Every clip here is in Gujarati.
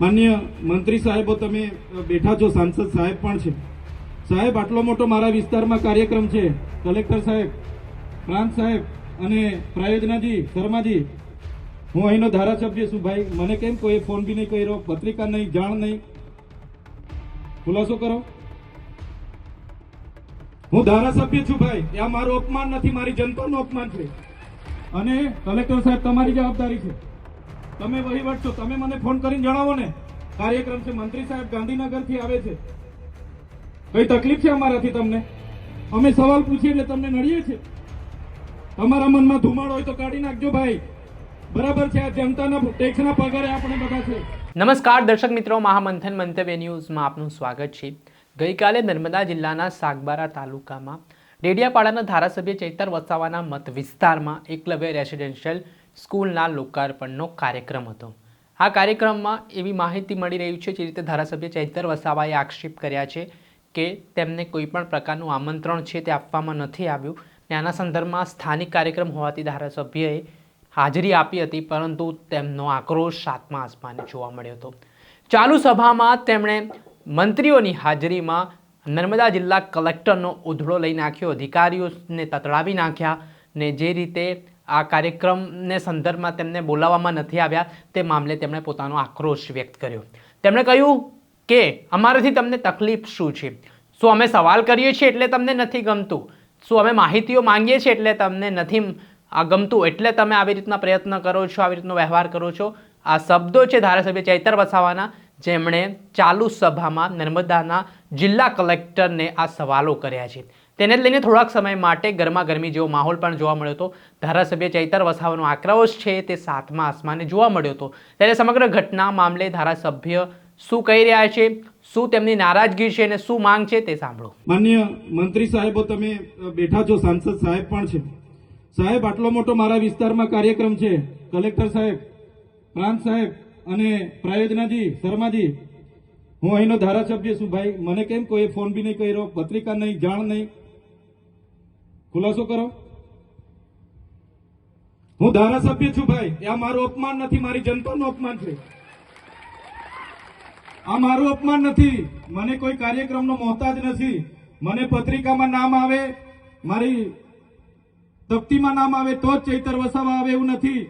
માન્ય મંત્રી સાહેબો, તમે બેઠા છો, સાંસદ સાહેબ પણ છે. સાહેબ, આટલો મોટો મારા વિસ્તારમાં કાર્યક્રમ છે. કલેક્ટર સાહેબ, પ્રાંત સાહેબ અને પ્રયોજનાજી, શર્માજી, હું અહીંનો ધારાસભ્ય છું ભાઈ. મને કેમ કોઈ ફોન બી નહીં કર્યો, પત્રિકા નહીં, જાણ નહીં? ખુલાસો કરો. હું ધારાસભ્ય છું ભાઈ. આ મારું અપમાન નથી, મારી જનતાનું અપમાન છે. અને કલેક્ટર સાહેબ, તમારી જવાબદારી છે. તમે વહીવટ છો તમે મને ફોન કરીને જણાવો ને. કાર્યક્રમ છે, મંત્રી સાહેબ ગાંધીનગરથી આવે છે. કઈ તકલીફ છે અમારાથી તમને? અમે સવાલ પૂછીએ એટલે તમને નડીએ છે તમારા મનમાં ધુમાડ હોય તો કાઢી નાખજો ભાઈ. બરાબર છે, આ જનતાના ટેક્સના પગારે આપણે બધા છે નમસ્કાર, દર્શક મિત્રો, મહામંથન મંતવ્ય ન્યૂઝમાં આપનું સ્વાગત છે. ગઈકાલે નર્મદા જિલ્લાના સાગબારા તાલુકામાં ડેડિયાપાડાના ધારાસભ્ય ચૈતર વસાવાના મત વિસ્તારમાં એકલવ્ય રેસિડેન્શિયલ સ્કૂલના લોકાર્પણનો કાર્યક્રમ હતો. આ કાર્યક્રમમાં એવી માહિતી મળી રહી છે જે રીતે ધારાસભ્ય ચૈતર વસાવાએ આક્ષેપ કર્યા છે કે તેમને કોઈ પણ પ્રકારનું આમંત્રણ છે તે આપવામાં નથી આવ્યું ને આના સંદર્ભમાં સ્થાનિક કાર્યક્રમ હોવાથી ધારાસભ્યએ હાજરી આપી હતી, પરંતુ તેમનો આક્રોશ સાતમા આસમાને જોવા મળ્યો હતો. ચાલુ સભામાં તેમણે મંત્રીઓની હાજરીમાં નર્મદા જિલ્લા કલેક્ટરનો ઉધડો લઈ નાખ્યો, અધિકારીઓને તતડાવી નાખ્યા ને જે રીતે આ કાર્યક્રમને સંદર્ભમાં તેમને બોલાવવામાં નથી આવ્યા તે મામલે તેમણે પોતાનો આક્રોશ વ્યક્ત કર્યો. તેમણે કહ્યું કે અમારાથી તમને તકલીફ શું છે? શું અમે સવાલ કરીએ છીએ એટલે તમને નથી ગમતું? શું અમે માહિતીઓ માંગીએ છીએ એટલે તમને નથી ગમતું? એટલે તમે આવી રીતના પ્રયત્ન કરો છો, આવી રીતનો વ્યવહાર કરો છો? આ શબ્દો છે ધારાસભ્ય ચૈતર વસાવાના, જેમણે ચાલુ સભામાં નર્મદાના જિલ્લા કલેક્ટરને આ સવાલો કર્યા છે. તેને જ લઈને થોડાક સમય માટે ગરમાગરમી જેવો માહોલ પણ જોવા મળ્યો હતો. ધારાસભ્ય ચૈતર વસાવાનો આક્રોશ છે તે સાતમા આસમાને જોવા મળ્યો હતો. ત્યારે સમગ્ર ઘટના મામલે ધારાસભ્ય શું કહી રહ્યા છે, શું તેમની નારાજગી છે અને શું માંગ છે તે સાંભળો. માન્ય મંત્રી સાહેબો, તમે બેઠા છો, સાંસદ સાહેબ પણ છે. સાહેબ, આટલો મોટો મારા વિસ્તારમાં કાર્યક્રમ છે. કલેક્ટર સાહેબ, પ્રાંત સાહેબ અને પ્રયોજનાજી, શર્માજી, હું અહીંનો ધારાસભ્ય છું. ભાઈ, મને કેમ કોઈ ફોન બી નહીં કર્યો, પત્રિકા નહીં, જાણ નહીં. ખુલાસો કરો. હું ધારાસભ્ય છું ભાઈ. આ મારું અપમાન નથી, મારી જનતાનું અપમાન છે. આ મારું અપમાન નથી. મને કોઈ કાર્યક્રમનો મોહતાજ નથી. મને પત્રિકામાં નામ આવે, મારી તપ્તીમાં નામ આવે તો જ ચૈતર વસાવા આવે એવું નથી.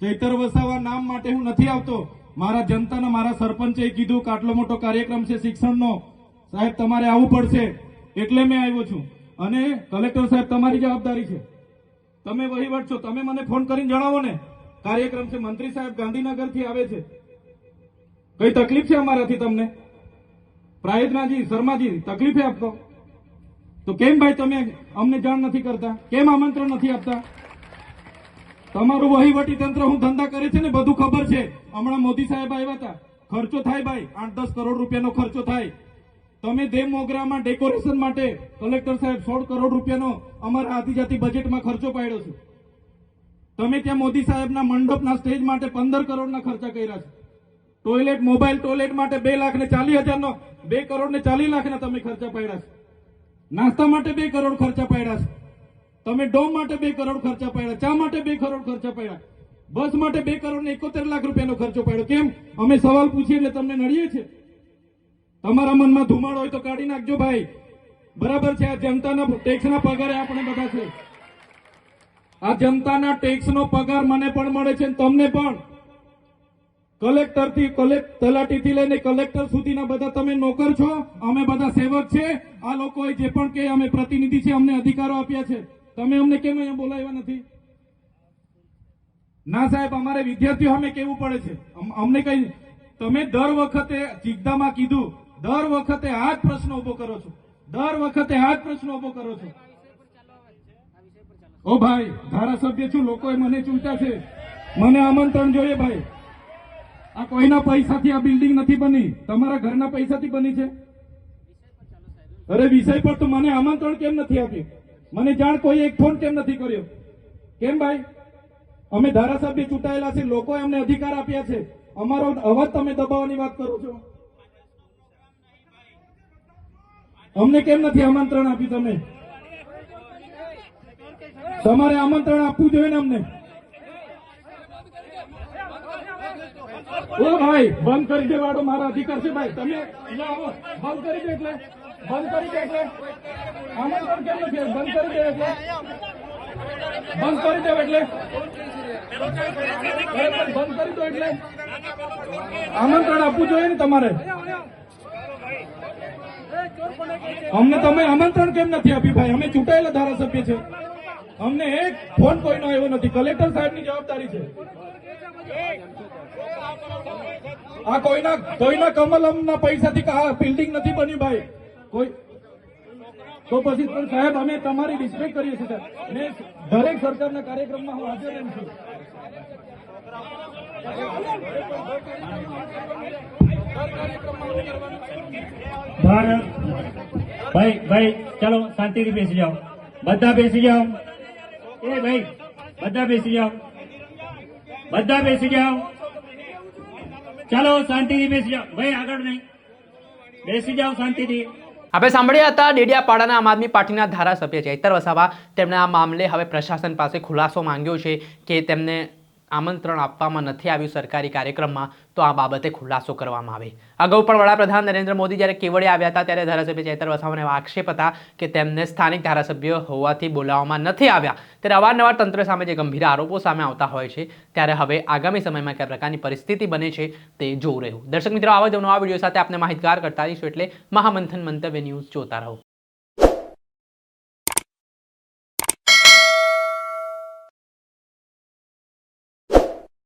ચૈતર વસાવા નામ માટે હું નથી આવતો. મારા જનતાના મારા સરપંચે કીધું કે આટલો મોટો કાર્યક્રમ છે શિક્ષણનો. સાહેબ, તમારે આવવું પડશે. એટલે મેં આવ્યો છું. અને કલેક્ટર સાહેબ, તમારી જવાબદારી છે. તમે વહીવટ છો. તમે મને ફોન કરીને જણાવો ને. કાર્યક્રમ છે. મંત્રી સાહેબ ગાંધીનગરથી આવે છે. કઈ તકલીફ છે અમારાથી તમને? પ્રાયોજનાજી શર્માજી, તકલીફ આપતો તો કેમ ભાઈ તમે અમને જાણ નથી કરતા? કેમ આમંત્રણ નથી આપતા? તમારું વહીવટી તંત્ર હું ધંધા કરે છે ને, બધું ખબર છે. હમણાં મોદી સાહેબ આવ્યા હતા. ખર્ચો થાય ભાઈ. આઠ દસ કરોડ રૂપિયાનો ખર્ચો થાય. તમે દેવ મોગરામાં ડેકોરેશન માટે કલેક્ટર સાહેબ સોળ કરોડ રૂપિયાનો અમારા આદિજાતિ બજેટમાં ખર્ચો પાડ્યો છે. તમે ત્યાં મોદી સાહેબના મંડપના સ્ટેજ માટે પંદર કરોડના ખર્ચા કર્યા છે. ટોયલેટ મોબાઈલ ટોયલેટ માટે બે લાખ ને ચાલીસ હજારનો, બે કરોડ ને ચાલીસ લાખના તમે ખર્ચા પાડ્યા છે. નાસ્તા માટે બે કરોડ ખર્ચા પાડ્યા છે. તમે ડોમ માટે બે કરોડ ખર્ચા પાડ્યા, ચા માટે બે કરોડ ખર્ચા પાડ્યા. બસ માટે બે કરોડ ને એકોતેર લાખ રૂપિયાનો ખર્ચો પાડ્યો. કેમ? અમે સવાલ પૂછીએ એટલે તમને નડીએ છે તમારા મનમાં ધુમાડો હોય તો કાઢી નાખજો ભાઈ. બરાબર છે, આ જનતાના ટેક્સના પગારે આપણે બધા છે. આ જનતાના ટેક્સનો પગાર મને પણ મળે છે તમને પણ. કલેક્ટરથી કલેક્ટ તલાટીથી લઈને કલેક્ટર સુધીના બધા તમે નોકર છો, અમે બધા સેવક છે. આ લોકોએ જે પણ કે અમે પ્રતિનિધિ છે, અમને અધિકારો આપ્યા છે. તમે અમને કેમ અહીંયા બોલાવ્યા નથી? ના સાહેબ, અમારે વિદ્યાર્થીઓ, અમે કેવું પડે છે? અમ- અમને કઈ, તમે દર વખતે ચિંતામાં કીધું દર વખતે આ જ પ્રશ્ન ઊભો કરો છો. દર વખતે આ જ પ્રશ્ન ઊભો કરો છો. ઓ ભાઈ, ધારાસભ્ય છું, લોકોએ મને ચૂંટ્યા છે. મને આમંત્રણ જોઈએ ભાઈ. આ કોઈના પૈસાથી આ બિલ્ડિંગ નથી બની? તમારા ઘરના પૈસાથી બની છે? અરે વિષય પર તો મને આમંત્રણ કેમ નથી આપ્યું? મને જાણ કોઈ એક ફોન કેમ નથી કર્યો? કેમ ભાઈ? અમે ધારાસભ્ય ચૂંટાયેલા છે, લોકોએ અમને અધિકાર આપ્યા છે. અમારો અવાજ તમે દબાવવાની વાત કરો છો? અમને કેમ નથી આમંત્રણ આપ્યું તમે? તમારે આમંત્રણ આપવું જોઈએ ને અમને? ઓ ભાઈ, બંધ કરી દેવાડો મારા અધિકાર છે ભાઈ. તમે બંધ કરી દે એટલે. બંધ કરી દે એટલે. આમંત્રણ કેમ નથી? બંધ કરી દે એટલે. બંધ કરી દે એટલે. બંધ કરી દો એટલે. આમંત્રણ આપવું જોઈએ ને તમારે. અમને તમે આમંત્રણ કેમ નથી આપ્યું ભાઈ? અમે ચૂંટાયેલા ધારાસભ્ય છે. અમને એક ફોન કોઈનો આવ્યો નથી. કલેક્ટર સાહેબની જવાબદારી છે. આ કોઈના કોઈના કમલમના પૈસાથી આ બિલ્ડિંગ નથી બની ભાઈ. કોઈ તો પછી પણ સાહેબ, અમે તમારી રિસ્પેક્ટ કરીએ છીએ, સાહેબ. ને દરેક સરકારના કાર્યક્રમમાં હું હાજર રહું છું. ભારત, ભાઈ ભાઈ, ચાલો શાંતિથી બેસી જાઓ. બધા બેસી જાઓ. એ ભાઈ, બધા બેસી જાઓ. બધા બેસી જાઓ. ચાલો શાંતિથી બેસી જાઓ. ભાઈ, આગળ નહીં. બેસી જાઓ શાંતિથી. આપણે સાંભળ્યા હતા, ડેડિયાપાડાના આમ આદમી પાર્ટીના ધારાસભ્ય ચૈતર વસાવા. તેમણે આ મામલે હવે પ્રશાસન પાસે ખુલાસો માંગ્યો છે કે તેમને આમંત્રણ આપવામાં નથી આવ્યું સરકારી કાર્યક્રમમાં, તો આ બાબતે ખુલાસો કરવામાં આવે. અગાઉ પણ વડાપ્રધાન નરેન્દ્ર મોદી જ્યારે કેવડે આવ્યા હતા, ત્યારે ધારાસભ્ય ચેતર વસાવાને આક્ષેપ હતા કે તેમને સ્થાનિક ધારાસભ્ય હોવાથી બોલાવવામાં નથી આવ્યા. ત્યારે અવારનવાર તંત્ર સામે જે ગંભીર આરોપો સામે આવતા હોય છે, ત્યારે હવે આગામી સમયમાં કયા પ્રકારની પરિસ્થિતિ બને છે, તે જોવું રહ્યું. દર્શક મિત્રો, આવા જ નવા વીડિયો સાથે આપણે માહિતગાર કરતા રહીશું એટલે મહામંથન મંતવ્ય ન્યૂઝ જોતા રહો.